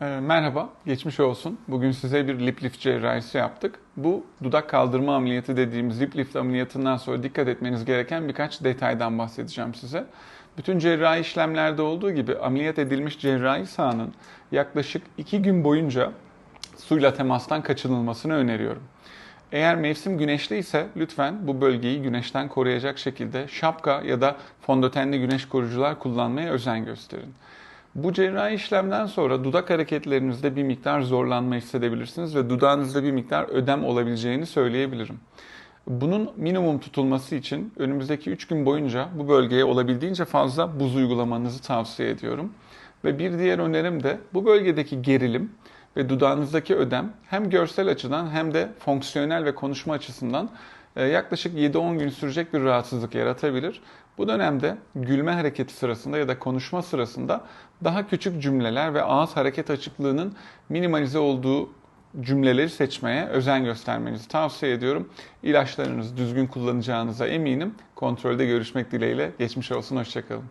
Ee, Merhaba, geçmiş olsun. Bugün size bir lip lift cerrahisi yaptık. Bu dudak kaldırma ameliyatı dediğimiz lip lift ameliyatından sonra dikkat etmeniz gereken birkaç detaydan bahsedeceğim size. Bütün cerrahi işlemlerde olduğu gibi ameliyat edilmiş cerrahi sahanın yaklaşık 2 gün boyunca suyla temastan kaçınılmasını öneriyorum. Eğer mevsim güneşli ise lütfen bu bölgeyi güneşten koruyacak şekilde şapka ya da fondötenli güneş koruyucular kullanmaya özen gösterin. Bu cerrahi işlemden sonra dudak hareketlerinizde bir miktar zorlanma hissedebilirsiniz ve dudağınızda bir miktar ödem olabileceğini söyleyebilirim. Bunun minimum tutulması için önümüzdeki 3 gün boyunca bu bölgeye olabildiğince fazla buz uygulamanızı tavsiye ediyorum. Ve bir diğer önerim de bu bölgedeki gerilim ve dudağınızdaki ödem hem görsel açıdan hem de fonksiyonel ve konuşma açısından e, yaklaşık 7-10 gün sürecek bir rahatsızlık yaratabilir. Bu dönemde gülme hareketi sırasında ya da konuşma sırasında daha küçük cümleler ve ağız hareket açıklığının minimalize olduğu cümleleri seçmeye özen göstermenizi tavsiye ediyorum. İlaçlarınızı düzgün kullanacağınıza eminim. Kontrolde görüşmek dileğiyle. Geçmiş olsun, hoşçakalın.